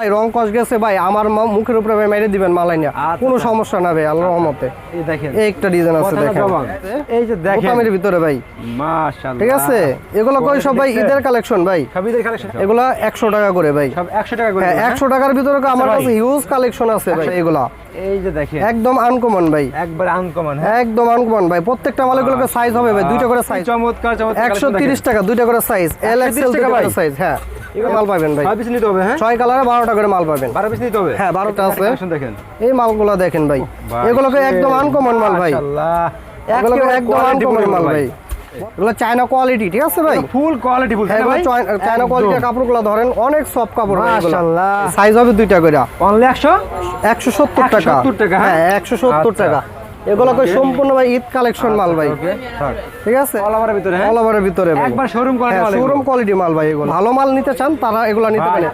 ভাই রং কস গেছে ভাই আমার মুখের উপরে ভাই মেরে দিবেন মালাই নিয়ে। আচ্ছা, কোনো আচ্ছা। সমস্যা না ভাই আল্লাহর রহমতে। এই দেখেন। একটা ডিজাইন আছে না দেখেন। এই যে দেখেন। ভিতরে ভাই। মাশাআল্লাহ। ঠিক আছে? এগুলো কই সব ভাই? ঈদের কালেকশন ভাই। সবিদের কালেকশন এগুলা একশো টাকা করে ভাই। সব 100 টাকা করে হ্যাঁ দিবেন, একশো টাকার ভিতরে আমার। কাছে হিউজ কালেকশন আছে ভাই এগুলা। এই যে দেখেন। একদম আনকমন ভাই। একবার আনকমন হ্যাঁ? একদম আনকমন ভাই। প্রত্যেকটা মালগুলোকে সাইজ হবে ভাই। দুইটা করে সাইজ চমৎকার চমৎকার। একশো collection তিরিশ দেখেন। টাকা দুইটা করে সাইজ এল 130 এক্সেল দুইটা করে সাইজ হ্যাঁ। এই মাল পাবেন ভাই। ছয় পিস নিতে হবে হ্যাঁ? ছয় কালারে বারোটা করে মাল পাবেন। 12 পিস নিতে হবে? হ্যাঁ, 12টা আছে। দেখেন। এই মালগুলো দেখেন ভাই। এগুলোকে একদম আনকমন মাল ভাই। মাশাআল্লাহ। এগুলোকে একদম আনকমন মাল ভাই। এগুলো চায়না কোয়ালিটি ঠিক আছে ভাই? ফুল কোয়ালিটি হ্যাঁ ভাই? চায়না কোয়ালিটির কাপড়গুলো ধরেন অনেক সফট কাপড় মাশাআল্লাহ। সাইজ হবে দুইটা করে অনলি 100 একশো সত্তর টাকা। 170 টাকা, হ্যাঁ? হ্যাঁ একশো সত্তর আচ্ছা। টাকা। এগুলোকে সম্পূর্ণ ভাই ঈদ কালেকশন মাল ভাই। ঠিক আছে? অল ওভারের ভিতরে হ্যাঁ? অল ওভারের ভিতরে ভাই। একবার শোরুম কোয়ালিটি মাল শোরুম কোয়ালিটি মাল ভাই এগুলো। ভালো মাল নিতে চান তারা এগুলো নিতে পারে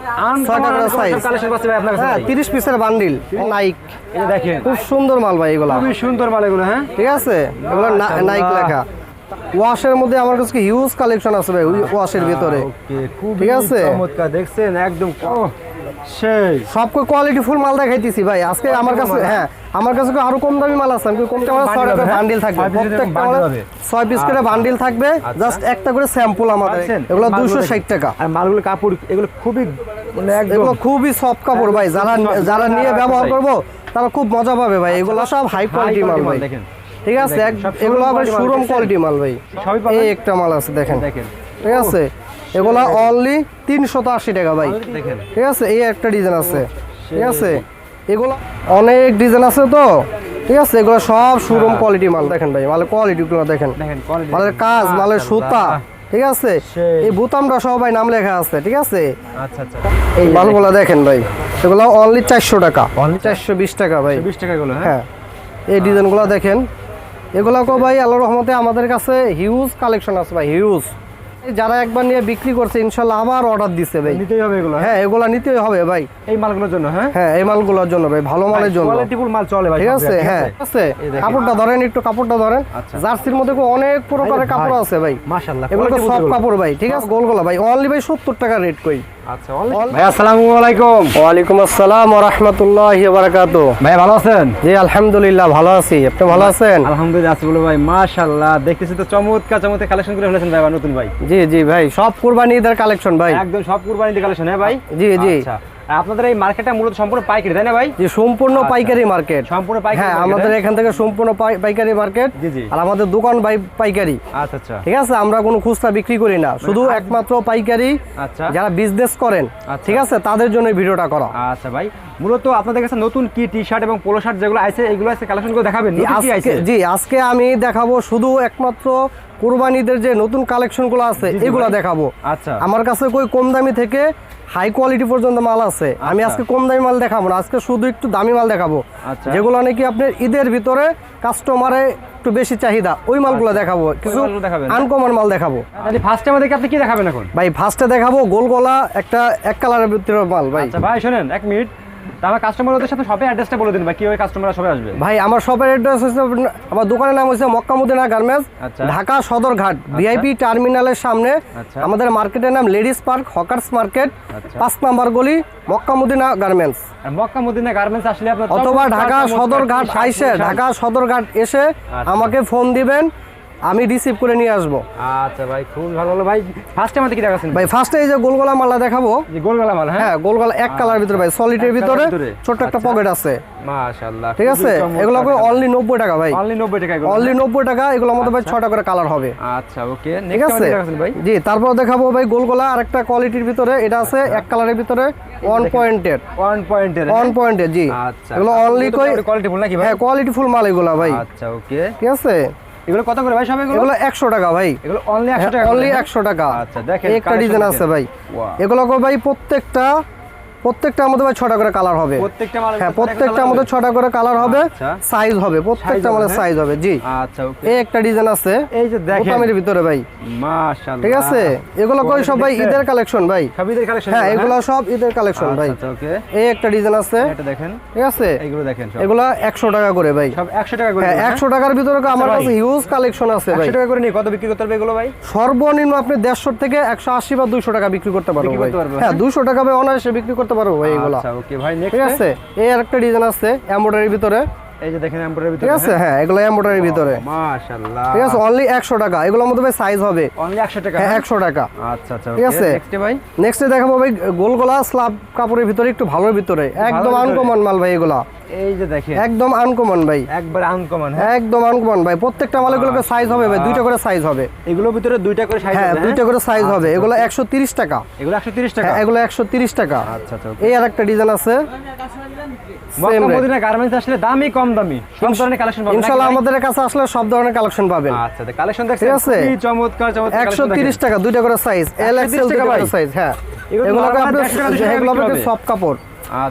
ছয়টা করে সাইজ কালেকশন পাচ্ছে ভাই আপনার কাছে হ্যাঁ ভাই। তিরিশ পিসের বান্ডিল নাইক যে দেখেন। খুব সুন্দর মাল ভাই এগুলো। খুবই সুন্দর মাল এগুলো হ্যাঁ? ঠিক আছে? এগুলো নাইক লেখা। ওয়াশের মধ্যে আমার কাছে হিউজ কালেকশন আছে ভাই ওয়াশের ভিতরে। ঠিক আছে? চমৎকার দেখছেন? একদম সেই। সব কোয়ালিটি ফুল মাল দেখাইতেছি ভাই। আজকে আমার কাছে হ্যাঁ? আমার কাছে আরও কম দামি মাল আছে। আমি কম দামি ছয় হবে, হ্যাঁ? বান্ডিল থাকবে। প্রত্যেকটা। ছয় পিস করে বান্ডিল থাকবে জাস্ট একটা করে স্যাম্পল আমাদের। এগুলো দুশো ষাট টাকা। আর মালগুলো কাপড় এগুলো খুবই মানে এগুলো খুবই সফট কাপড় ভাই। যারা যারা যারা নিয়ে ব্যবহার করব তারা খুব মজা পাবে ভাই। এগুলো সব হাই কোয়ালিটি মাল ভাই। দেখেন। ঠিক আছে এগুলো আবার শোরুম কোয়ালিটি মাল ভাই। এই একটা মাল আছে দেখেন। ঠিক আছে? এগুলো অনলি তিনশত আশি টাকা ভাই। ঠিক আছে? এই একটা ডিজাইন আছে। ঠিক আছে? এগুলো অনেক ডিজাইন আছে তো? ঠিক আছে? এগুলো সব শোরুম কোয়ালিটি মাল দেখেন ভাই। মালের কোয়ালিটিগুলো দেখেন। দেখেন মালের কাজ মালের সুতা। ঠিক আছে। এই বুতামটা সবাই নাম লেখা আছে ঠিক আছে? আচ্ছা আচ্ছা। এই মালগুলো দেখেন ভাই। এগুলো অনলি চারশো টাকা। চারশো। বিশ টাকা ভাই। 20 টাকা হ্যাঁ? হ্যাঁ। এই ডিজাইনগুলো দেখেন। এগুলোকে ভাই আল্লাহ রহমতে আমাদের কাছে হিউজ কালেকশন আছে ভাই হিউজ যারা একবার নিয়ে বিক্রি করছে ইনশাল্লাহ আবার অর্ডার দিচ্ছে ভাই। নিতেই হবে এগুলো হ্যাঁ? হ্যাঁ এগুলা নিতেই হবে ভাই। এই মালগুলোর জন্য হ্যাঁ? হ্যাঁ এই মালগুলোর জন্য ভাই ভালো মালের জন্য। কোয়ালিটিফুল মাল চলে ভাই ঠিক আছে হ্যাঁ ঠিক আছে। কাপড়টা ধরেন একটু কাপড়টা ধরেন। আচ্ছা। জার্সির মধ্যে অনেক প্রকারের কাপড় আছে ভাই। মাশাআল্লাহ এগুলো সব কাপড় ভাই ঠিক আছে? গোলগোলা ভাই অনলি ভাই সত্তর টাকা রেট কই? আচ্ছা ভাই আসসালামু আলাইকুম। ওয়ালাইকুম আসসালাম ওয়া রাহমাতুল্লাহি ওয়া বারাকাতু। ভাই ভালো আছেন? জি আলহামদুলিল্লাহ ভালো আছি। আপনি ভালো আছেন? আলহামদুলিল্লাহ আছি বলে ভাই মাশাআল্লাহ। দেখতেছি তো চমৎকার চমৎকার কালেকশন করে ফেলেছেন ভাই নতুন ভাই। জি জি ভাই সব কুরবানি ঈদের কালেকশন ভাই। একদম সব কুরবানিতে কালেকশন হ্যাঁ ভাই? জি, জি। আচ্ছা। আপনাদের এই মার্কেটটা মূলত সম্পূর্ণ পাইকারি তাই না ভাই? জি সম্পূর্ণ আচ্ছা। পাইকারি মার্কেট সম্পূর্ণ পাইকারি হ্যাঁ আমাদের হ্যাঁ? এখান থেকে সম্পূর্ণ পাই- পাইকারি মার্কেট জি, জি। আর আমাদের দোকান বাই পাইকারি। আচ্ছা আচ্ছা। ঠিক আছে? আমরা কোনো খুচরা বিক্রি করি না। শুধু একমাত্র পাইকারি আচ্ছা। যারা বিজনেস করেন। আচ্ছা। ঠিক আছে? তাদের জন্য ভিডিওটা করা। আচ্ছা ভাই। মূলত আপনাদের কাছে নতুন কি টি শার্ট এবং পোলো শার্ট যেগুলো আছে এগুলো আছে কালেকশন করে দেখাবেন। জি আজকে আমি দেখাবো শুধু একমাত্র কোরবানিদের যে নতুন কালেকশনগুলো আছে এগুলো দেখাবো। আচ্ছা। আমার কাছে কই কম দামি থেকে হাই কোয়ালিটি পর্যন্ত মাল আছে। আমি আচ্ছা। আজকে কম দামি মাল দেখাবো না আজকে শুধু একটু দামি মাল দেখাবো। আচ্ছা। যেগুলো নাকি আপনার ঈদের ভিতরে কাস্টমারে একটু বেশি চাহিদা ওই মালগুলো দেখাবো। কিছু আনকমন মাল দেখাবো। ফার্স্টে আমাদেরকে আপনি কি দেখাবেন এখন? ভাই ফার্স্টে দেখাবো গোল গলা একটা এক কালারের ভিতরে মাল ভাই। আচ্ছা ভাই শোনেন এক মিনিট আমার কাস্টমারদের সাথে শপে অ্যাড্রেসটা বলে দিন ভাই কীভাবে কাস্টমাররা সবাই আসবে ভাই আমার শপের অ্যাড্রেস হচ্ছে আমার দোকানের নাম হচ্ছে মক্কামুদ্দিনা গার্মেন্টস আচ্ছা। ঢাকা সদরঘাট ভিআইপি টার্মিনালের সামনে আচ্ছা। আমাদের মার্কেটের নাম লেডিস পার্ক হকার্স মার্কেট। পাঁচ নাম্বার গলি মক্কামুদ্দিনা গার্মেন্টস আর গার্মেন্টস আসলে আপনার অথবা ঢাকা সদরঘাট আইসে ঢাকা সদরঘাট এসে আচ্ছা। আমাকে ফোন দিবেন আমি রিসিভ করে নিয়ে আসব। আচ্ছা ভাই খুব ভালো হলো। ভাই ফার্স্টে আমাদের কি দেখাচ্ছেন? ভাই ফার্স্টে এই যে গোলগলা মালা দেখাবো। যে গোলগালা মাল হ্যাঁ? হ্যাঁ গোলগলা এক কালার ভিতরে ভাই সলিডের এক ভিতরে? ছোট্ট একটা আচ্ছা। পকেট আছে। মাশাআল্লাহ ঠিক আছে? এগুলো অনলি নব্বই টাকা ভাই। অনলি 90 টাকা এগুলো অনলি নব্বই টাকা এগুলোর মধ্যে ভাই ছটা করে কালার হবে। আচ্ছা ওকে। ঠিক নেক্সট আছে? আমাদের জি তারপর দেখাবো ভাই গোলগোলা আর একটা কোয়ালিটির ভিতরে। এটা আছে এক কালারের ভিতরে ওয়ান পয়েন্টের ওয়ান পয়েন্টের ওয়ান পয়েন্টের জি। আচ্ছা। এগুলো অনলি কই কোয়ালিটি ফুল নাকি ভাই? হ্যাঁ কোয়ালিটি ফুল মাল এগুলো ভাই। আচ্ছা ওকে। ঠিক আছে? এগুলো কত করে ভাই সব এগুলো? এগুলো একশো টাকা ভাই। এগুলো অনলি 100 টাকা অনলি করে, হ্যাঁ? একশো টাকা। আচ্ছা, দেখেন, একটা ডিজাইন আছে ভাই। এগুলো এগুলো ভাই প্রত্যেকটা প্রত্যেকটা আমাদের ভাই ছটা করে কালার হবে। প্রত্যেকটা হ্যাঁ প্রত্যেকটা আমাদের ছটা করে কালার হবে। আচ্ছা। সাইজ হবে প্রত্যেকটা আমাদের হ্যাঁ? সাইজ হবে জি। আচ্ছা ওকে এই একটা ডিজাইন আছে। এই যে দেখেন। বোতামের ভিতরে ভাই। মাশাআল্লাহ। ঠিক আছে? এগুলো কই সব ভাই? ঈদের কালেকশন ভাই। কালেকশন হ্যাঁ এগুলো সব ঈদের কালেকশন ভাই। আচ্ছা ওকে এই একটা ডিজাইন আছে। এটা দেখেন। ঠিক আছে? এইগুলো দেখেন সব। এগুলা একশো টাকা করে ভাই। সব 100 টাকা করে হ্যাঁ হ্যাঁ? একশো টাকার ভিতরে আমার কাছে হিউজ কালেকশন আছে ভাই। 100 টাকা করে নিয়ে কত বিক্রি করতে পারবে এগুলো ভাই? সর্বনিম্ন আপনি দেড়শো থেকে একশো আশি বা দুইশো টাকা বিক্রি করতে পারব বিক্রি ভাই। হ্যাঁ হ্যাঁ? দুশো টাকা ভাই অনায়াসে বিক্রি করতে করতে পারব ভাই এগুলো। আচ্ছা ওকে ভাই নেক্সট ঠিক আছে? এই আর একটা ডিজাইন আছে এমব্রয়ডারির ভিতরে। এই যে দেখেন এমব্রয়ডারি ভিতরে ঠিক আছে? হ্যাঁ? এগুলো এমব্রয়ডারির ভিতরে। মাশাআল্লাহ। ঠিক আছে অনলি একশো টাকা। এগুলোর মধ্যে ভাই সাইজ হবে। অনলি 100 টাকা হ্যাঁ টাকা। আচ্ছা আচ্ছা ঠিক আছে? নেক্সট ভাই? নেক্সট দেখাবো ভাই গোলগোলা স্লাব কাপড়ের ভিতরে একটু ভালোর ভিতরে। একদম আনকমন মাল ভাই এগুলা। এই যে দেখেন। একদম আনকমন ভাই। একবার আনকমন হ্যাঁ? একদম আনকমন ভাই। প্রত্যেকটা মালগুলোকে সাইজ হবে ভাই। দুইটা করে সাইজ হবে। এগুলোর ভিতরে দুইটা করে সাইজ হ্যাঁ দুইটা করে সাইজ হবে। এগুলো একশো তিরিশ টাকা। এগুলো 130 টাকা হ্যাঁ এগুলো একশো তিরিশ টাকা। আচ্ছা আচ্ছা এই আর একটা ডিজাইন আছে। মদিনা গার্মেন্টস আসলে দামি কম দামি সব ধরনের কালেকশন পাবেন ইনশাল্লাহ আমাদের কাছে আসলে সব ধরনের কালেকশন পাবেন আচ্ছা কালেকশন দেখছেন আছে? চমৎকার চমৎকার একশো collection তিরিশ দেখেন। টাকা দুইটা করে সাইজ এল এক্সেল দুইটা করে সাইজ হ্যাঁ এগুলো তো এগুলোকে নরমাল আপনি 150 টাকা দিয়ে এগুলো বিক্রি হবে। সব কাপড়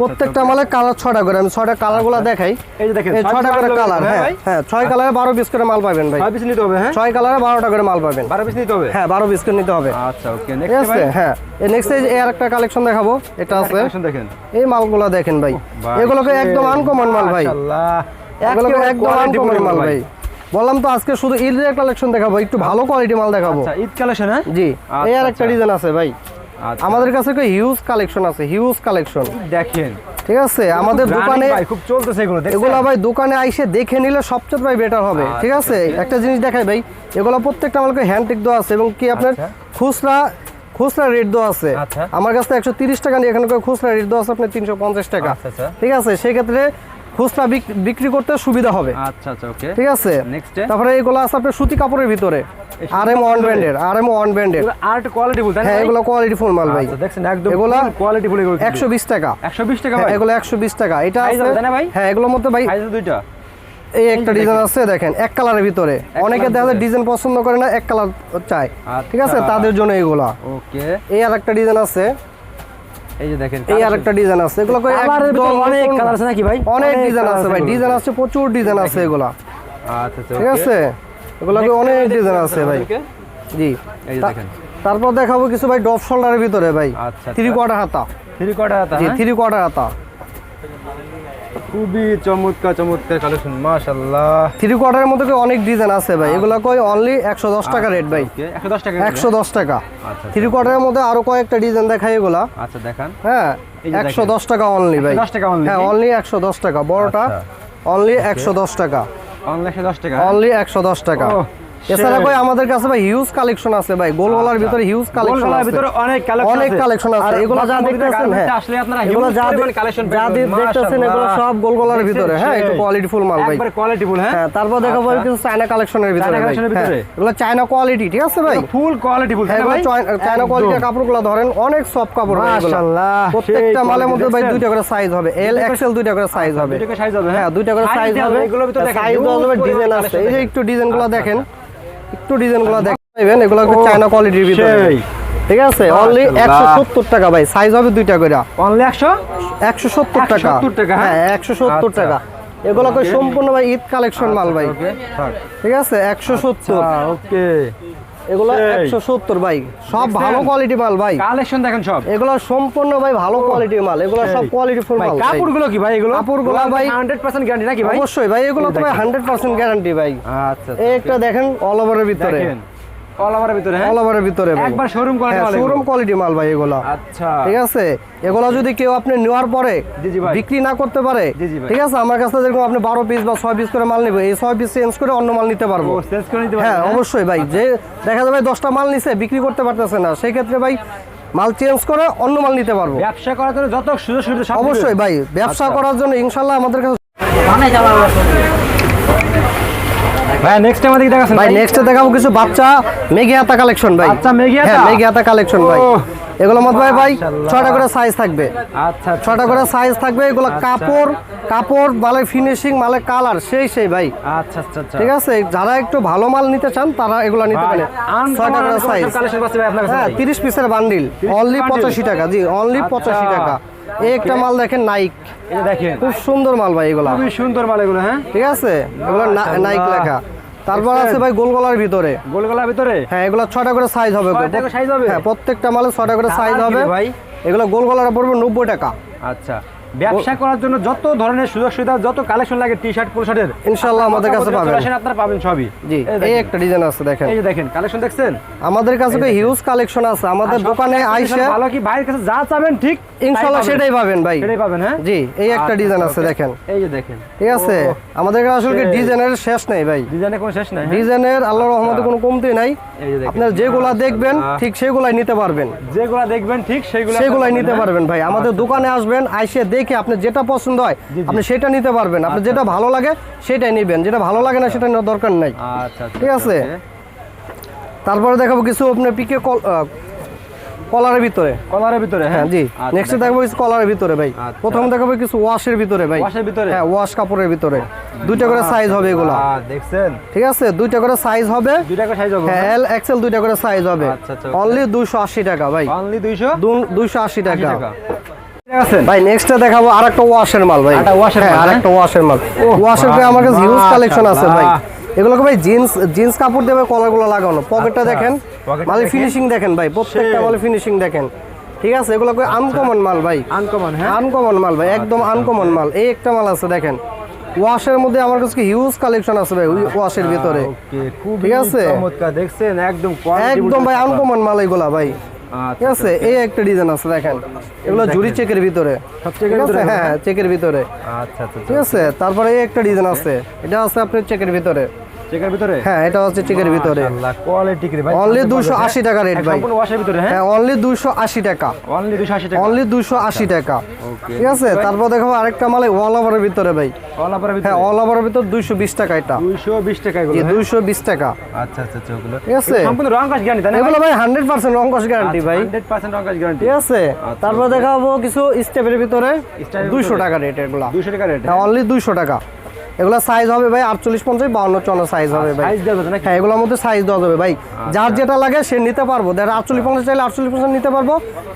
প্রত্যেকটা আচ্ছা। মালে কালার ছটা করে আমি ছটা কালারগুলা দেখাই। এই যে দেখেন, piece করে কালার হ্যাঁ হ্যাঁ ছয় কালারে বারো পিস করে মাল পাবেন ভাই। পিস নিতে হবে হ্যাঁ? ছয় কালারে বারোটা করে মাল পাবেন। বারো পিস নিতে হবে? হ্যাঁ বারো পিস করে নিতে হবে। আচ্ছা ওকে ঠিক নেক্সট আছে হ্যাঁ নেক্সট এই আর একটা কালেকশন দেখাবো এটা আছে। কালেকশন দেখেন। এই মালগুলা দেখেন ভাই। এগুলোকে একদম আনকমন মাল ভাই। এগুলোকে একদম আনকমন মাল ভাই। বললাম তো আজকে শুধু ঈদের কালেকশন দেখাবো একটু ভালো কোয়ালিটি মাল দেখাবো। আচ্ছা ঈদ কালেকশন হ্যাঁ? জি আচ্ছা, এই আর একটা আচ্ছা। ডিজাইন আছে ভাই। আচ্ছা আমাদের কাছে হিউজ কালেকশন আছে হিউজ কালেকশন দেখেন। ঠিক আছে? আমাদের দোকানে খুব চলতেছে এগুলো এগুলো ভাই দোকানে আইসে দেখে নিলে সবচেয়ে ভাই বেটার হবে আচ্ছা, ঠিক আছে? একটা জিনিস দেখাই ভাই এগুলো প্রত্যেকটা আমাকে হ্যান্ড টেক দেওয়া আছে এবং কি আপনার আচ্ছা। খুচরা খুচরা রেট দেওয়া আছে। আচ্ছা। আমার কাছে একশো তিরিশ টাকা নিয়ে এখানে খুচরা রেট দেওয়া আছে আপনার তিনশো পঞ্চাশ টাকা। আচ্ছা, আচ্ছা। ঠিক আছে? সেই ক্ষেত্রে খুচরা বিক- বিক্রি করতে সুবিধা হবে। আচ্ছা আচ্ছা ওকে ঠিক আছে? তারপরে এগুলো আছে আপনার সুতি কাপড়ের ভিতরে। আর এম ওয়ান ব্র্যান্ডের আর এম ওয়ান ব্র্যান্ডের এগুলো আর্ট কোয়ালিটি বলতে হ্যাঁ এগুলো কোয়ালিটি ফুল মাল ভাই। আচ্ছা দেখছেন একদম এগুলা কোয়ালিটি ফুল এগুলো। একশো বিশ টাকা। 120 টাকা হ্যাঁ, ভাই? এগুলো একশো বিশ টাকা। এটা আছে ভাই? হ্যাঁ এগুলোর মধ্যে ভাই সাইজ দুইটা। এই একটা ডিজাইন আছে দেখেন এক কালারের ভিতরে। অনেকে দেখা যায় ডিজাইন পছন্দ করে না এক কালার চায়। ঠিক আছে? আচ্ছা। তাদের জন্য এগুলা। ওকে এই আর একটা ডিজাইন আছে। এই যে দেখেন এই আর ডিজাইন আছে এগুলো অনেক কালার আছে নাকি ভাই? অনেক ডিজাইন আছে ভাই। ডিজাইন আছে প্রচুর ডিজাইন আছে এগুলা। আচ্ছা আচ্ছা ঠিক আছে? এগুলো অনেক ডিজাইন আছে ভাই। জি। এই দেখেন। তারপর দেখাবো কিছু ভাই ডপ শোল্ডারের ভিতরে ভাই। আচ্ছা, থ্রি আচ্ছা। কোয়ার্টার হাতা। থ্রি কোয়ার্টার হাতা হ্যাঁ? থ্রি কোয়ার্টার হাতা। খুবই চমৎকার চমৎকার কালেকশন মাশাআল্লাহ। থ্রি কোয়ার্টারের মধ্যে কি অনেক ডিজাইন আছে ভাই। এগুলো কই অনলি একশো দশ টাকা রেট ভাই। ওকে 110 টাকা একশো দশ টাকা। আচ্ছা থ্রি কোয়ার্টারের মধ্যে আরও কয়েকটা ডিজাইন দেখাই এগুলা। আচ্ছা দেখান। হ্যাঁ একশো। দশ টাকা অনলি ভাই। 110 টাকা অনলি হ্যাঁ অনলি একশো দশ টাকা। বড়টা আচ্ছা। অনলি একশো দশ টাকা। অনলাইন 110 টাকা? অনলি একশো দশ টাকা। এছাড়া। কই আমাদের কাছে ভাই হিউজ কালেকশন আছে ভাই। গোলগলার ভিতরে হিউজ কালেকশন আছে। ভিতরে অনেক কালেকশন অনেক কালেকশন আছে। এগুলো যা দেখতেছেন হ্যাঁ। আসলে আপনারা এগুলো যা কালেকশন যা দেখতেছেন এগুলো সব গোলগলার ভিতরে। হ্যাঁ একটু কোয়ালিটি ফুল মাল ভাই। একবার কোয়ালিটি ফুল হ্যাঁ? হ্যাঁ তারপর আচ্ছা। কিছু চায়না কালেকশনের ভিতরে ভাই। হ্যাঁ? এগুলো চায়না কোয়ালিটি ঠিক আছে ভাই? ফুল কোয়ালিটি ফুল হ্যাঁ, এগুলো চায়না- কোয়ালিটির কাপড়গুলো ধরেন অনেক সফট কাপড় ভাই। মাশাআল্লাহ, প্রত্যেকটা মালের মধ্যে ভাই দুইটা করে সাইজ হবে। এল এক্সেল দুইটা করে সাইজ হবে। দুইটা সাইজ হবে হ্যাঁ? দুইটা করে সাইজ হবে। এগুলোর ভিতরে দেখেন সাইজ হবে ডিজাইন আছে এই যে একটু ডিজাইনগুলো আচ্ছা, দেখেন একটু ডিজাইনগুলো দেখতে পাইবেন এগুলো চায়না কোয়ালিটির ভিতরে। ঠিক আছে? অনলি মাশাআল্লাহ। একশো সত্তর টাকা ভাই সাইজ হবে দুইটা করে অনলি 100 একশো সত্তর টাকা। 170 টাকা, হ্যাঁ? হ্যাঁ একশো সত্তর আচ্ছা। টাকা। এগুলো কই সম্পূর্ণ ভাই ঈদ কালেকশন মাল ভাই। ঠিক আছে? একশো সত্তর। ওকে এগুলো সেই। একশো সত্তর ভাই। সব ভালো কোয়ালিটি মাল ভাই। কালেকশন দেখেন সব। এগুলো সম্পূর্ণ ভাই ভালো কোয়ালিটির মাল। এগুলো সব কোয়ালিটি ফুল মাল কাপড়গুলো কি ভাই এগুলো? কাপড়গুলো ভাই- 100% গ্যারান্টি নাকি ভাই? অবশ্যই ভাই এগুলো তো ভাই দেখেন। হান্ড্রেড পার্সেন্ট গ্যারান্টি ভাই। আচ্ছা একটা দেখেন অল ওভারের ভিতরে। দেখেন। অল ওভারের ভিতরে হ্যাঁ? অল ওভারের ভিতরে ভাই। একবার শোরুম কোয়ালিটি মাল শোরুম কোয়ালিটি মাল ভাই এগুলো। আচ্ছা। ঠিক আছে? এগুলো যদি কেউ আপনি নেওয়ার পরে জি, জি ভাই। বিক্রি না করতে পারে জি, জি ভাই। ঠিক আছে? আমার কাছে যেরকম আপনি বারো পিস বা ছয় পিস করে মাল নেবে এই ছয় পিস চেঞ্জ করে অন্য মাল নিতে পারব। নিতে হ্যাঁ অবশ্যই ভাই। যে দেখা যাবে দশটা মাল নিছে বিক্রি করতে পারতেছে না সেই ক্ষেত্রে ভাই মাল চেঞ্জ করে অন্য মাল নিতে পারব। ব্যবসা করার জন্য যত সুযোগ সুবিধা অবশ্যই ভাই ব্যবসা আচ্ছা। করার জন্য ইনশাল্লাহ আমাদের কাছে ভাই নেক্সট টাইম আমাদের দেখাছেন ভাই নেক্সট দেখাবো কিছু বাচ্চা মেঘি হাতা কালেকশন ভাই। বাচ্চা মেঘি হাতা? হ্যাঁ মেঘি হাতা কালেকশন ভাই। এগুলো মত ভাই ভাই। ছয়টা করে সাইজ থাকবে। আচ্ছা ছয়টা করে সাইজ থাকবে এগুলো আচ্ছা। কাপড় কাপড় মালের ফিনিশিং মালের কালার সেই সেই ভাই। আচ্ছা আচ্ছা আচ্ছা। ঠিক আছে? যারা একটু ভালো মাল নিতে চান তারা এগুলো নিতে পারে। ছয়টা করে সাইজ হ্যাঁ তিরিশ পিসের বান্ডিল অনলি পঁচাশি টাকা জি অনলি আচ্ছা। পঁচাশি টাকা। একটা মাল দেখেন নাইক দেখেন। খুব সুন্দর মাল ভাই এগুলা। খুবই সুন্দর মাল এগুলো হ্যাঁ? ঠিক আছে? এগুলো নাইক লেখা। তারপর আছে? ভাই গোলগলার ভিতরে গোলগলার ভিতরে হ্যাঁ এগুলো ছটা করে সাইজ হবে? হ্যাঁ প্রত্যেকটা মালে ছটা করে সাইজ হবে ভাই? এগুলো গোলগলার পড়বে নব্বই টাকা আচ্ছা ব্যবসা করার জন্য যত ধরনের সুযোগ সুবিধা যত কালেকশন লাগে টি শার্ট পোলো শার্টের ইনশাআল্লাহ আমাদের কাছে পাবেন। আপনারা পাবেন সবই। জি এই একটা ডিজাইন আছে দেখেন। এই যে দেখেন কালেকশন দেখছেন? আমাদের কাছে তো হিউজ কালেকশন আছে। আমাদের দোকানে আইসে ভালো কি? ভাইয়ের কাছে যা চাবেন ঠিক ইনশাআল্লাহ সেটাই পাবেন ভাই। সেটাই পাবেন হ্যাঁ? জি এই একটা আচ্ছা, ডিজাইন আচ্ছা, আছে দেখেন। এই যে দেখেন। ঠিক আছে? আমাদের কাছে আসলে ডিজাইনের শেষ নেই ভাই? ডিজাইনে কোনো শেষ নাই হ্যাঁ? ডিজাইনের আল্লাহর রহমতে কোনো কমতি নাই। আপনার যেগুলা দেখবেন আচ্ছা। ঠিক সেগুলাই নিতে পারবেন। যেগুলা দেখবেন ঠিক সেগুলো সেগুলাই নিতে পারবেন ভাই। আমাদের দোকানে আসবেন আইসে দেখে আপনি যেটা পছন্দ হয় জি, জি। আপনি সেটা নিতে পারবেন। আপনি যেটা ভালো লাগে সেটাই নেবেন। যেটা ভালো লাগে না সেটা নেওয়ার দরকার নাই। আচ্ছা আচ্ছা, ঠিক আছে? তারপরে দেখাবো কিছু আপনার পিকে কলারের ভিতরে। কলারের ভিতরে হ্যাঁ? জি। আচ্ছা, নেক্সট দেখাবো কিছু কলারের ভিতরে ভাই। আচ্ছা। প্রথম দেখাবো কিছু ওয়াশের ভিতরে ভাই। ওয়াশের ভিতরে? হ্যাঁ ওয়াশ কাপড়ের ভিতরে। দুইটা করে সাইজ হবে এগুলো। দেখছেন? ঠিক আছে? দুইটা করে সাইজ হবে। দুইটা করে সাইজ হবে হ্যাঁ এল এক্সেল দুইটা করে সাইজ হবে। আচ্ছা, আচ্ছা, অনলি দুইশো আশি টাকা ভাই। অনলি 200 দুইশো আশি টাকা। ভাই নেক্সটে দেখাবো আরেকটা ওয়াশের মাল ভাই। wash এর হ্যাঁ মাল, আরেকটা ওয়াশের মাল। ওয়াশের আমার কাছে হিউজ কালেকশন আছে ভাই। এগুলোকে ভাই জিন্স জিন্স কাপড় দেবে কলারগুলো লাগানো। পকেটটা আচ্ছা, দেখেন। মালের দেখেন। ফিনিশিং দেখেন ভাই। প্রত্যেকটা। মালের ফিনিশিং দেখেন। ঠিক আছে? এগুলো আনকমন মাল ভাই। আনকমন হ্যাঁ? আনকমন মাল ভাই। একদম আনকমন মাল। এই একটা মাল আছে দেখেন। ওয়াশের মধ্যে আমার কাছে হিউজ কালেকশন আছে ভাই ওয়াশের ভিতরে। ঠিক আছে? দেখছেন? একদম একদম ভাই আনকমন মাল এগুলা ভাই। আচ্ছা, ঠিক আছে এই একটা ডিজাইন আছে দেখেন। এগুলো জুড়ি চেকের ভিতরে। চেকের ভিতরে হ্যাঁ চেকের ভিতরে। আচ্ছা আচ্ছা ঠিক আছে তারপরে এই একটা ডিজাইন আছে। এটা আছে আপনার চেকের ভিতরে। চেকের ভিতরে? হ্যাঁ এটা হচ্ছে চেকের ভিতরে। কোয়ালিটি কি ভাই? Only 280 টাকা rate ভাই। সম্পূর্ণ ওয়াশের ভিতরে হ্যাঁ? হ্যাঁ অনলি দুইশো আশি টাকা। অনলি 280 টাকা। অনলি দুইশো আশি টাকা। Okay. ঠিক আছে তারপর দেখাবো আরেকটা মালে ওয়াল ওভারের ভিতরে ভাই। অলাপার ভিতরে? হ্যাঁ অল ওভারের ভিতরে দুইশো বিশ টাকা এটা। 220 টাকা এগুলো জি হ্যাঁ? দুইশো বিশ টাকা। আচ্ছা আচ্ছা আচ্ছা ওগুলো। ঠিক আছে? সম্পূর্ণ রং কাজ গ্যারান্টি তাই এগুলো ভাই? হান্ড্রেড পার্সেন্ট রঙ্কশ গ্যারান্টি ভাই। 100% রং কাজ গ্যারান্টি ঠিক আছে। তারপর দেখাবো কিছু স্টেপের ভিতরে। স্টেপের দুইশো ভিতরে? টাকা রেট এগুলা। 200 টাকা রেট হ্যাঁ অনলি দুইশো টাকা। এগুলা সাইজ হবে ভাই আটচল্লিশ পঞ্চাশ বাউন্ন চন্ন সাইজ হবে ভাই। হ্যাঁ এগুলোর মধ্যে সাইজ দেওয়া যাবে ভাই। আচ্ছা। যার যেটা লাগে সে নিতে পারব। দেখ আটচল্লিশ পঞ্চাশ চাইলে আটচল্লিশ পঞ্চাশ নিতে পারব।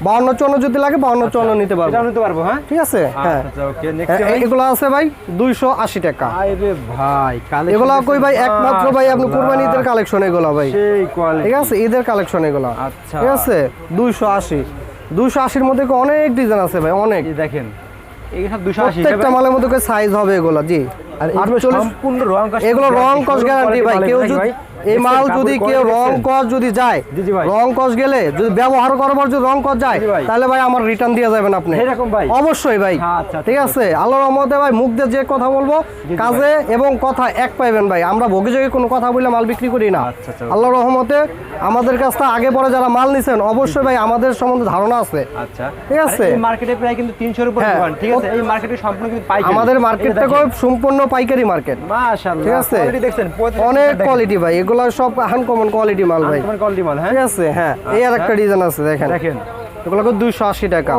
বাউন্ন চন্ন যদি লাগে বাউন্ন চন্ন নিতে পারব। নিতে পারব হ্যাঁ? ঠিক আছে? হ্যাঁ। আচ্ছা হ্যাঁ, এগুলো আছে ভাই দুইশো আশি টাকা। ভাই এগুলো কই ভাই? একমাত্র ভাই আপনি কুরবানি ঈদের কালেকশন এগুলো ভাই। ঠিক আছে? ঈদের কালেকশন এগুলো। আচ্ছা। ঠিক আছে? দুইশো আশি। দুইশো আশির মধ্যে অনেক ডিজাইন আছে ভাই অনেক। দেখেন এই সব 280 প্রত্যেকটা মালের মধ্যে সাইজ হবে এগুলো? জি। আর এগুলো 48 সম্পূর্ণ রং এগুলো রং কস গ্যারান্টি ভাই কেউ যদি এই মাল যদি কেউ রং কস যদি যায় রং কস গেলে যদি ব্যবহার করার পর যদি রং কস যায় তাহলে ভাই আমার রিটার্ন দিয়ে যাবেন আপনি। এরকম ভাই? অবশ্যই ভাই। হ্যাঁ, আচ্ছা, ঠিক আছে? আল্লাহর রহমতে ভাই মুখ দিয়ে যে কথা বলব কাজে এবং কথা এক পাইবেন ভাই। আমরা ভোগে যোগে কোনো কথা বলে মাল বিক্রি করি না। আচ্ছা, আচ্ছা। আল্লাহর রহমতে আমাদের কাছ থেকে আগে পরে যারা মাল নিছেন অবশ্যই ভাই আমাদের সম্বন্ধে ধারণা আছে। আচ্ছা। ঠিক আছে? মার্কেটে প্রায় কিন্তু 300 এর উপর। দোকান ঠিক আছে? এই মার্কেটে সম্পূর্ণ কিন্তু পাইকারি। আমাদের মার্কেটটা সম্পূর্ণ পাইকারি মার্কেট মাশাআল্লাহ। ঠিক আছে? অনেক কোয়ালিটি ভাই। এগুলো সব আনকমন কোয়ালিটি মাল ভাই। তোমার কোয়ালিটি মাল হ্যাঁ? ঠিক আছে হ্যাঁ এই আর একটা ডিজাইন আছে দেখেন। টাকা।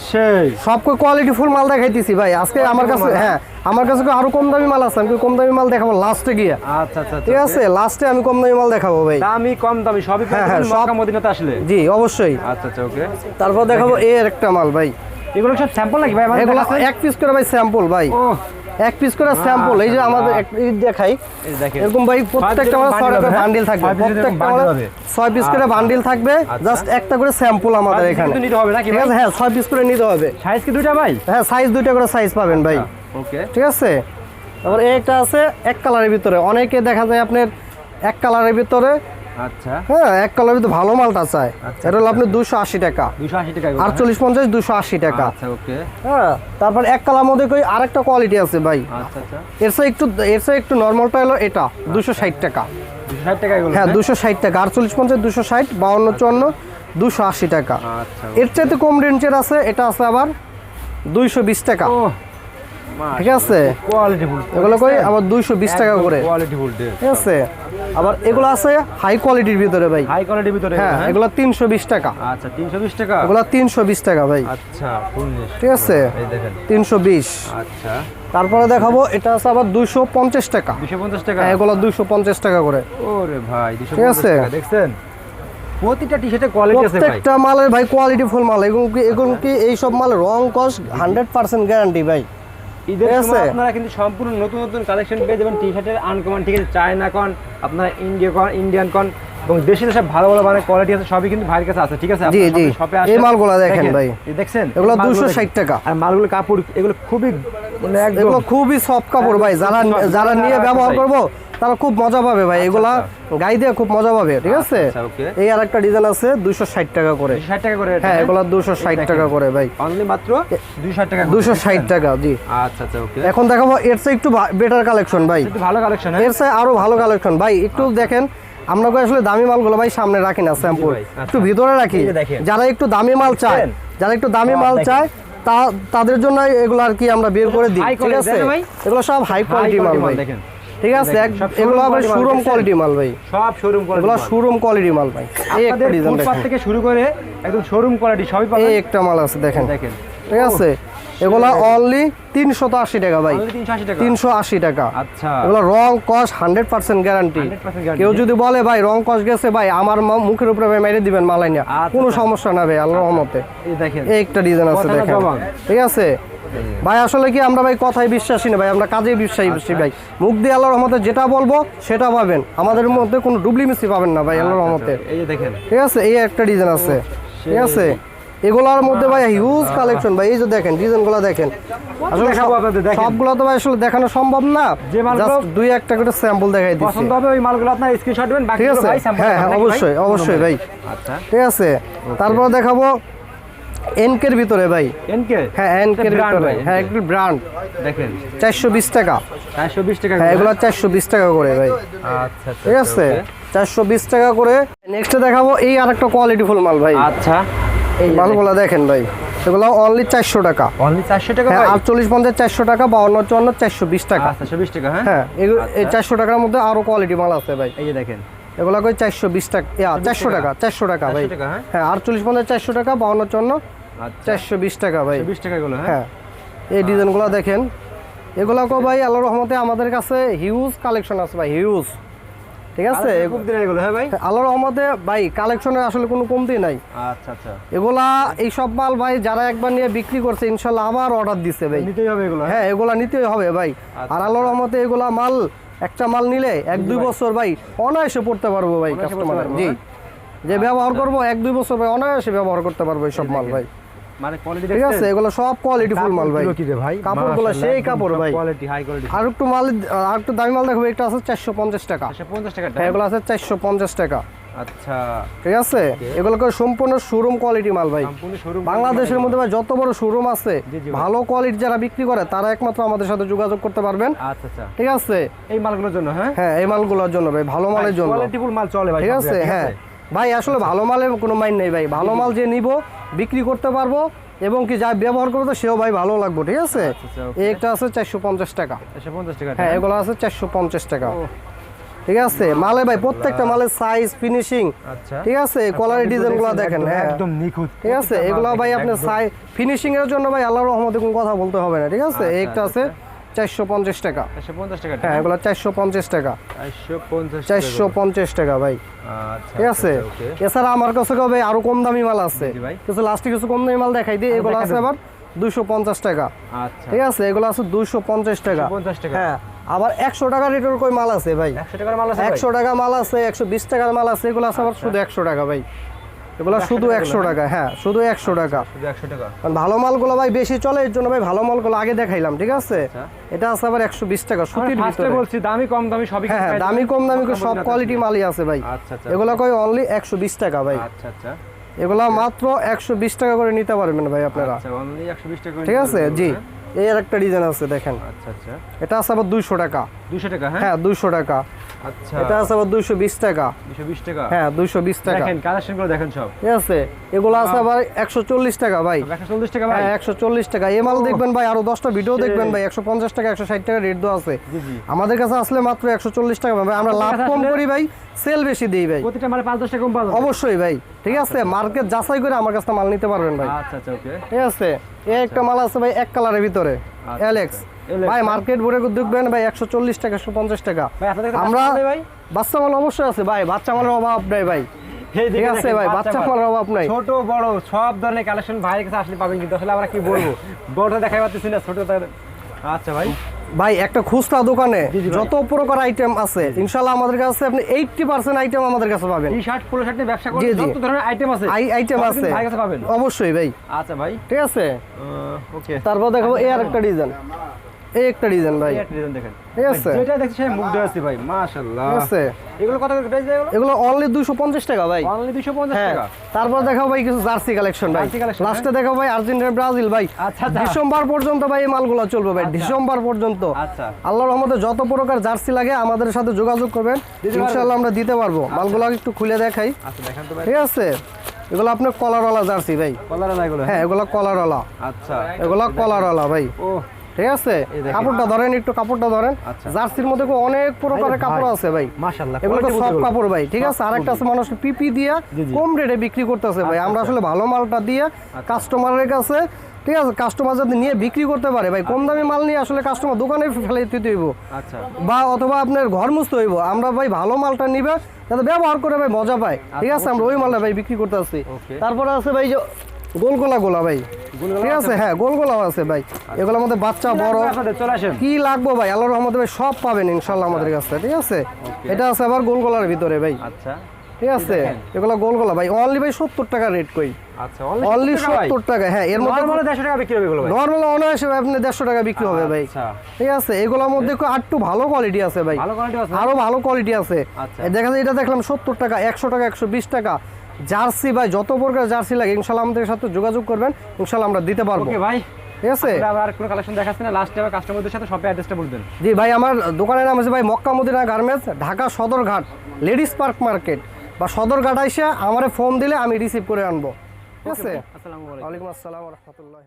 সেই। সব কোয়ালিটি ফুল মাল দেখাইতেছি ভাই। আজকে আমার কাছে হ্যাঁ। আমার কাছে আরও কম দামি মাল আছে আমি কম দামি মাল দেখাবো লাস্টে গিয়ে। আচ্ছা আচ্ছা ঠিক আছে লাস্টে আমি কম দামি মাল দেখাবো ভাই। দামি কম দামি সবই হ্যাঁ, হ্যাঁ, সব- মক্কা মদিনাতে আসলে? জি অবশ্যই। আচ্ছা আচ্ছা ওকে। তারপর দেখাবো এর একটা মাল ভাই। এগুলো সব স্যাম্পল নাকি ভাই? এগুলো এক পিস করে ভাই স্যাম্পল ভাই। এক পিস করে স্যাম্পল এই যে আমাদের দেখাই। এরকম ভাই প্রত্যেকটা মাল ছয় করে বান্ডিল থাকবে। piece এরকম প্রত্যেকটা হবে। ছয় পিস করে বান্ডিল থাকবে জাস্ট একটা করে স্যাম্পল আমাদের এখানে কিন্তু নিতে হবে নাকি ঠিক আছে হ্যাঁ ছয় পিস করে নিতে হবে। সাইজ কি দুইটা ভাই? হ্যাঁ সাইজ দুইটা করে সাইজ পাবেন ভাই। ওকে ঠিক আছে? তারপর একটা আছে এক কালারের ভিতরে। অনেকে দেখা যায় আপনার এক কালারের ভিতরে আচ্ছা। হ্যাঁ এক কালারের ভিতরে ভালো মালটা চায় আচ্ছা, এটা হলো আপনি দুশো আশি টাকা। 280 টাকা আটচল্লিশ পঞ্চাশ দুশো আশি টাকা? আচ্ছা ওকে। হ্যাঁ তারপর এক কালার মধ্যে কই আরেকটা কোয়ালিটি আছে ভাই। আচ্ছা আচ্ছা। এর সাথে একটু এর সাথে একটু নর্মালটা হলো এটা দুশো ষাট টাকা। 260 টাকা এগুলো হ্যাঁ দুশো ষাট টাকা আটচল্লিশ পঞ্চাশ দুশো ষাট বাউন্ন চুয়ান্ন দুশো আশি টাকা। আচ্ছা এর চাইতে কম রেঞ্জের আছে এটা আছে আবার দুইশো বিশ টাকা। ঠিক আছে? কোয়ালিটি ফুল এগুলো কই? আবার দুইশো বিশ টাকা করে। কোয়ালিটি ফুল ঠিক আছে? আবার এগুলো আছে হাই কোয়ালিটির ভিতরে ভাই। হাই কোয়ালিটির ভিতরে হ্যাঁ হ্যাঁ? এগুলো তিনশো বিশ টাকা। আচ্ছা 320 টাকা? এগুলো তিনশো বিশ টাকা ভাই। আচ্ছা ঠিক আছে? এই দেখেন। তিনশো বিশ। আচ্ছা। তারপরে দেখাবো এটা আছে আবার দুইশো পঞ্চাশ টাকা। 250 টাকা? হ্যাঁ এগুলো দুইশো পঞ্চাশ টাকা করে। ওরে ভাই 250 ঠিক আছে? টাকা দেখছেন? প্রতিটা টি-শার্টে কোয়ালিটি আছে ভাই। প্রত্যেকটা মালের ভাই কোয়ালিটি ফুল মাল। এগুলো কি এগুলো কি এইসব মাল? রং কস হান্ড্রেড পার্সেন্ট গ্যারান্টি ভাই। ঈদের সময় আপনারা কিন্তু সম্পূর্ণ নতুন নতুন কালেকশন পেয়ে যাবেন টি শার্টের আনকমন ঠিক আছে চায়না কন আপনারা ইন্ডিয়া কন ইন্ডিয়ান কন এবং দেশে দেশে ভালো ভালো মানে কোয়ালিটি আছে সবই কিন্তু ভাইয়ের কাছে আছে ঠিক আছে জি, জি। শপে এই মালগুলো দেখেন ভাই। দেখছেন এগুলো এই মালগুলো 260 টাকা। আর মালগুলো কাপড় এগুলো খুবই মানে একদম খুবই সফট কাপড় ভাই যারা যারা যারা নিয়ে ব্যবহার করব তারা খুব মজা পাবে ভাই এগুলা গাই দিয়ে খুব মজা পাবে ঠিক আছে? আচ্ছা, এই আর একটা ডিজাইন আছে দুইশো ষাট টাকা করে। 260 টাকা করে হ্যাঁ এগুলা দুশো ষাট টাকা করে ভাই। অনলি মাত্র 260 টাকা দুশো ষাট টাকা জি। আচ্ছা আচ্ছা ওকে। এখন দেখাবো এর চেয়ে একটু বেটার কালেকশন ভাই। ভালো কালেকশন এর চেয়ে আরও ভালো কালেকশন ভাই একটু দেখেন আমরা আসলে দামি মালগুলো ভাই সামনে রাখি না স্যাম্পল আচ্ছা। একটু ভিতরে রাখি। যারা একটু দামি মাল চায় যারা একটু দামি মাল চায় তা তাদের জন্য এগুলো আর কি আমরা বের করে দিই ঠিক আছে? এগুলো সব হাই কোয়ালিটি মাল ভাই। দেখেন। ঠিক আছে এগুলো আবার শোরুম কোয়ালিটি মাল ভাই। সব শোরুম কোয়ালিটি এগুলো শোরুম কোয়ালিটি মাল ভাই। এই একটা ডিজাইন দেখেন। থেকে শুরু করে একদম শোরুম কোয়ালিটি সবই পাবেন। এই একটা মাল আছে দেখেন। দেখেন। ঠিক আছে? এগুলো অনলি তিনশো আশি টাকা ভাই। 380 টাকা। তিনশো আশি টাকা। আচ্ছা। এগুলো রং কস হান্ড্রেড পার্সেন্ট গ্যারান্টি 100% guarantee। কেউ যদি বলে ভাই রং কস গেছে ভাই আমার মা- মুখের উপরে ভাই মেরে দিবেন মালাই না আচ্ছা, কোনো আচ্ছা। সমস্যা না ভাই আল্লাহর রহমতে। এই দেখেন। এই একটা ডিজাইন আছে দেখেন। ঠিক আছে? ভাই আসলে কি আমরা ভাই কথায় বিশ্বাসী না ভাই আমরা কাজে বিশ্বাসী আচ্ছা। ভাই। মুখ দিয়ে আল্লাহর রহমতে যেটা বলব সেটা পাবেন। আমাদের মধ্যে কোনো ডুপ্লিমেসি পাবেন না ভাই আল্লাহর রহমতে। এই যে দেখেন। ঠিক আছে? এই একটা ডিজাইন আছে। ঠিক আছে? এগুলোর মধ্যে ভাই হিউজ কালেকশন ভাই। এই যে দেখেন ডিজাইনগুলো দেখেন। আসলে। সবগুলো তো ভাই আসলে দেখানো সম্ভব না। যে মালগুলো- দুই একটা করে স্যাম্পল দেখাই দিচ্ছি। পছন্দ হবে ওই মালগুলো আপনার স্ক্রিনশট দিবেন বাকি ঠিক আছে? ভাই sample হ্যাঁ হ্যাঁ? অবশ্যই অবশ্যই ভাই। আচ্ছা ঠিক আছে? তারপর দেখাবো এনকের ভিতরে ভাই। এনকে হ্যাঁ এনকের ভিতরে। হ্যাঁ একটু ব্র্যান্ড দেখেন। চারশো বিশ টাকা। 420 টাকা হ্যাঁ এগুলো চারশো বিশ টাকা করে ভাই। আচ্ছা আচ্ছা ঠিক আছে? okay। চারশো বিশ টাকা করে। নেক্সটে দেখাবো এই আর একটা কোয়ালিটি ফুল মাল ভাই। আচ্ছা। এই মালগুলো দেখেন। ভাই। এগুলো অনলি চারশো টাকা। অনলি 400 টাকা হ্যাঁ আটচল্লিশ পঞ্চাশ চারশো টাকা বাউন্ন চুয়ান্ন চারশো বিশ টাকা। আচ্ছা 120 টাকা হ্যাঁ? হ্যাঁ এই চারশো টাকার মধ্যে আরও কোয়ালিটি মাল আছে ভাই। এই যে দেখেন। এগুলো কই চারশো বিশ টাকা। চারশো টাকা। চারশো টাকা ভাই। হ্যাঁ? হ্যাঁ আটচল্লিশ পঞ্চাশ চারশো টাকা বাউন্ন চুয়ান্ন আচ্ছা। চারশো বিশ টাকা ভাই। 20 টাকা গুলো হ্যাঁ? হ্যাঁ। এই ডিজাইনগুলো দেখেন। এগুলোকেও ভাই আল্লাহর রহমতে আমাদের কাছে হিউজ কালেকশন আছে ভাই হিউজ ঠিক আছে? আচ্ছা এগুলো হ্যাঁ ভাই? আল্লাহর রহমতে ভাই কালেকশনের আসলে কোনো কমতি নাই। আচ্ছা আচ্ছা। এগুলা এই সব মাল ভাই যারা একবার নিয়ে বিক্রি করছে ইনশাল্লাহ আবার অর্ডার দিচ্ছে ভাই। নিতেই হবে এগুলো হ্যাঁ? এগুলা নিতেই হবে ভাই। আর আল্লাহর রহমতে এগুলা মাল একটা মাল নিলে এক দুই বছর ভাই অনায়াসে পড়তে পারব ভাই কাস্টমার জি? যে ব্যবহার করব এক দুই বছর ভাই অনায়াসে ব্যবহার করতে পারব এই সব মাল ভাই। মানে ঠিক আছে এগুলো সব কোয়ালিটি ফুল মাল ভাই। ভাই? কাপড়গুলো সেই কাপড় ভাই। আর একটু মাল আর একটু দামি মাল দেখব একটা আছে চারশো পঞ্চাশ টাকা। 150 এগুলো আছে চারশো পঞ্চাশ টাকা। আচ্ছা। ঠিক আছে? এগুলোকে সম্পূর্ণ শোরুম কোয়ালিটি মাল ভাই। বাংলাদেশের মধ্যে ভাই যত বড় শোরুম আছে জি, জি ভাই। ভালো কোয়ালিটি যারা বিক্রি করে তারা একমাত্র আমাদের সাথে যোগাযোগ করতে পারবেন। আচ্ছা আচ্ছা। ঠিক আছে? এই মালগুলোর জন্য হ্যাঁ? হ্যাঁ এই মালগুলোর জন্য ভাই ভালো মালের জন্য। কোয়ালিটিফুল মাল চলে ভাই ঠিক আছে? হ্যাঁ। ভাই আসলে ভালো মালের কোনো মাইন নেই ভাই। ভালো মাল যে নিব বিক্রি করতে পারব এবং কি যা ব্যবহার করব সেও ভাই ভালো লাগবে ঠিক আছে. একটা আছে চারশো পঞ্চাশ টাকা। 150 টাকা হ্যাঁ এগুলো আছে চারশো পঞ্চাশ টাকা। ঠিক আছে? মালে ভাই প্রত্যেকটা মালের সাইজ ফিনিশিং আচ্ছা। ঠিক আছে? কলারের ডিজাইনগুলো দেখেন একদম- হ্যাঁ। একদম নিখুঁত ঠিক আছে? এগুলো ভাই আপনার সাই ফিনিশিং এর জন্য ভাই আল্লাহর রহমতে কোনো কথা বলতে হবে না ঠিক আছে? আচ্ছা, একটা আছে চারশো পঞ্চাশ টাকা। 150 টাকা হ্যাঁ এগুলো চারশো পঞ্চাশ টাকা। 150 চারশো পঞ্চাশ টাকা ভাই। আচ্ছা ঠিক আছে? এছাড়া আমার কাছে ভাই আরও কম দামি মাল আছে। কিছু লাস্টে কিছু কম দামি মাল দেখাই দিই এগুলো আছে আবার দুইশো পঞ্চাশ টাকা। আচ্ছা। ঠিক আছে? এগুলো আছে দুইশো পঞ্চাশ টাকা। 150 টাকা। হ্যাঁ। আবার একশো টাকা রেটের কই মাল আছে ভাই? 100 টাকার মাল আছে একশো টাকা মাল আছে একশো বিশ টাকার মাল আছে এগুলো আছে আবার শুধু একশো টাকা ভাই। এগুলো শুধু একশো টাকা হ্যাঁ। শুধু একশো টাকা। 100 টাকা। ভালো মালগুলো ভাই বেশি চলে এর জন্য ভাই ভালো মালগুলো আগে দেখাইলাম ঠিক আছে? আচ্ছা। এটা আছে আবার একশো বিশ টাকা সুতির ভিতরে। বলছি দামি কম দামি সবই হ্যাঁ হ্যাঁ দামি কম দামি সব কোয়ালিটি মালই আছে ভাই। আচ্ছা আচ্ছা এগুলো কই অনলি একশো বিশ টাকা ভাই। আচ্ছা আচ্ছা। এগুলা মাত্র একশো বিশ টাকা করে নিতে পারবেন ভাই আপনারা। অনলি 120 টাকা করে ঠিক আছে? জি। আর একটা ডিজাইন আছে দেখেন? আচ্ছা আচ্ছা। এটা আছে আবার দুইশো টাকা। 200 টাকা হ্যাঁ? হ্যাঁ দুইশো টাকা। আচ্ছা। এটা আছে আবার দুইশো বিশ টাকা। 220 টাকা? হ্যাঁ দুইশো বিশ টাকা। দেখেন কালেকশনগুলো দেখেন সব। ঠিক আছে? এগুলো আছে আবার একশো চল্লিশ টাকা ভাই। 140 টাকা ভাই? হ্যাঁ একশো চল্লিশ টাকা। এই মাল দেখবেন ভাই আরও দশটা ভিডিও দেখবেন ভাই। একশো পঞ্চাশ টাকা একশো ষাট টাকা রেট দেওয়া আছে। জি জি। আমাদের কাছে আসলে মাত্র একশো চল্লিশ টাকা ভাই। আমরা লাভ কম করি ভাই। সেল বেশি দিই ভাই। প্রতিটা মানে 5 10 টাকা কম পাওয়া অবশ্যই ভাই। ঠিক আছে? মার্কেট যাচাই করে আমার কাছে মাল নিতে পারবেন ভাই। আচ্ছা আচ্ছা ওকে। ঠিক আছে? এই একটা মাল আছে ভাই এক কালারের ভিতরে। আচ্ছা। অ্যালেক্স Alex, ভাই। মার্কেট ভরে দেখবেন ভাই একশো চল্লিশ টাকা একশো পঞ্চাশ টাকা। আমরা বাচ্চা আছে ভাই? বাচ্চা মাল অবশ্যই আছে ভাই বাচ্চা মালের অভাব নেই ভাই। ঠিক আছে ভাই বাচ্চা মালের অভাব নাই। ছোট বড় সব ধরনের কালেকশন ভাইয়ের কাছে আসলে পাবেন কিন্তু আসলে আমরা কি বলব? বড়টা দেখাই পাচ্ছি না ছোট আচ্ছা ভাই। ভাই একটা খুচরা দোকানে। যত প্রকার আইটেম আছে আমাদের কাছে আপনি এইটটি পার্সেন্ট আইটেম আমাদের কাছে পাবেন। টি শার্ট পোলো শার্ট নিয়ে ব্যবসা করেন যত ধরনের আইটেম আছে আইটেম আছে। কাছে পাবেন। অবশ্যই ভাই। আচ্ছা ভাই। ঠিক আছে? ওকে তারপর দেখাবো এই আর একটা ডিজাইন এই একটা ডিজাইন ভাই। দেখেন। ঠিক আছে। যেটা দেখছি সেই মুগ্ধ আছি ভাই মাশাআল্লাহ। ঠিক আছে? এগুলো কত করে প্রাইস এগুলো? এগুলো অনলি দুশো পঞ্চাশ টাকা ভাই। অনলি 250 হ্যাঁ টাকা? তারপর দেখাবো ভাই কিছু জার্সি কালেকশন ভাই। লাস্টে দেখাবো ভাই আর্জেন্টিনা ব্রাজিল ভাই। আচ্ছা, আচ্ছা। ডিসেম্বর পর্যন্ত ভাই এই মালগুলো চলবে ভাই আচ্ছা। ডিসেম্বর পর্যন্ত। আচ্ছা। আল্লাহর রহমতে যত প্রকার জার্সি লাগে আমাদের সাথে যোগাযোগ করবেন? ইনশাআল্লাহ আমরা দিতে পারব। মালগুলো একটু খুলে দেখাই। আচ্ছা দেখেন তো ভাই। ঠিক আছে? এগুলো আপনার কলারওয়ালা জার্সি ভাই। কলার এগুলো হ্যাঁ? এগুলো কলারওয়ালা আচ্ছা। এগুলো কলারওয়ালা ভাই। ও ঠিক আছে? কাপড়টা ধরেন একটু কাপড়টা ধরেন। আচ্ছা। জার্সির মধ্যে অনেক প্রকারের কাপড় আছে ভাই। মাশাআল্লাহ এগুলো সব কাপড় ভাই ঠিক আছে? আরেকটা আছে মানুষ পিপি দিয়ে। কম রেটে বিক্রি করতেছে ভাই। আচ্ছা, আমরা আচ্ছা। আসলে ভালো মালটা দিয়ে কাস্টমারের কাছে ঠিক আছে? কাস্টমার যদি নিয়ে বিক্রি করতে পারে ভাই কম দামি মাল নিয়ে আসলে কাস্টমার দোকানে ফেলে দিতে হইব। বা অথবা আপনার ঘর মুছতে হইব। আমরা ভাই ভালো মালটা নিবে যাতে ব্যবহার করে ভাই মজা পায়। ঠিক আছে? আমরা ওই মালটা ভাই বিক্রি করতে আসছি। তারপরে আছে ভাই যে গোলগোলা গোলা ভাই। ঠিক আছে? হ্যাঁ গোলগোলাও আছে ভাই। এগুলোর মধ্যে বাচ্চা বড়। কি লাগবে ভাই? আল্লাহর রহমতে ভাই সব পাবেন ইনশাল্লাহ আমাদের কাছে ঠিক আছে? এটা আছে আবার গোলগোলার ভিতরে ভাই। আচ্ছা। ঠিক আছে? এগুলো গোলগোলা ভাই। অনলি ভাই সত্তর টাকা রেট কই? আচ্ছা অনলি সত্তর টাকা হ্যাঁ এর মধ্যে নরমাল 150 টাকা বিক্রি হবে ভাই? নর্মাল অনায়াসে আপনি দেড়শো টাকা বিক্রি হবে ভাই। আচ্ছা। ঠিক আছে? এগুলোর মধ্যে একটু ভালো কোয়ালিটি আছে ভাই। আরও ভালো কোয়ালিটি আছে। আচ্ছা। দেখা যায় এটা দেখলাম সত্তর টাকা একশো টাকা একশো বিশ টাকা। জার্সি ভাই যত প্রকার জার্সি লাগে ইনশাল্লাহ আমাদের সাথে যোগাযোগ করবেন ইনশাল্লাহ আমরা দিতে পারব। ওকে ভাই ঠিক আছে? আর কোনো কালেকশন দেখাচ্ছেন না লাস্টে আবার কাস্টমারদের সাথে শপে অ্যাড্রেসটা বলবেন জি ভাই আমার দোকানের নাম আছে ভাই Makka Madina garments Dhaka Sadarghat ladies park market বা সদরঘাট আইসা আমারে ফোন দিলে আমি রিসিভ করে আনব। ঠিক আছে? আসসালামু আলাইকুম। আসসালাম রহমতুল্লাহ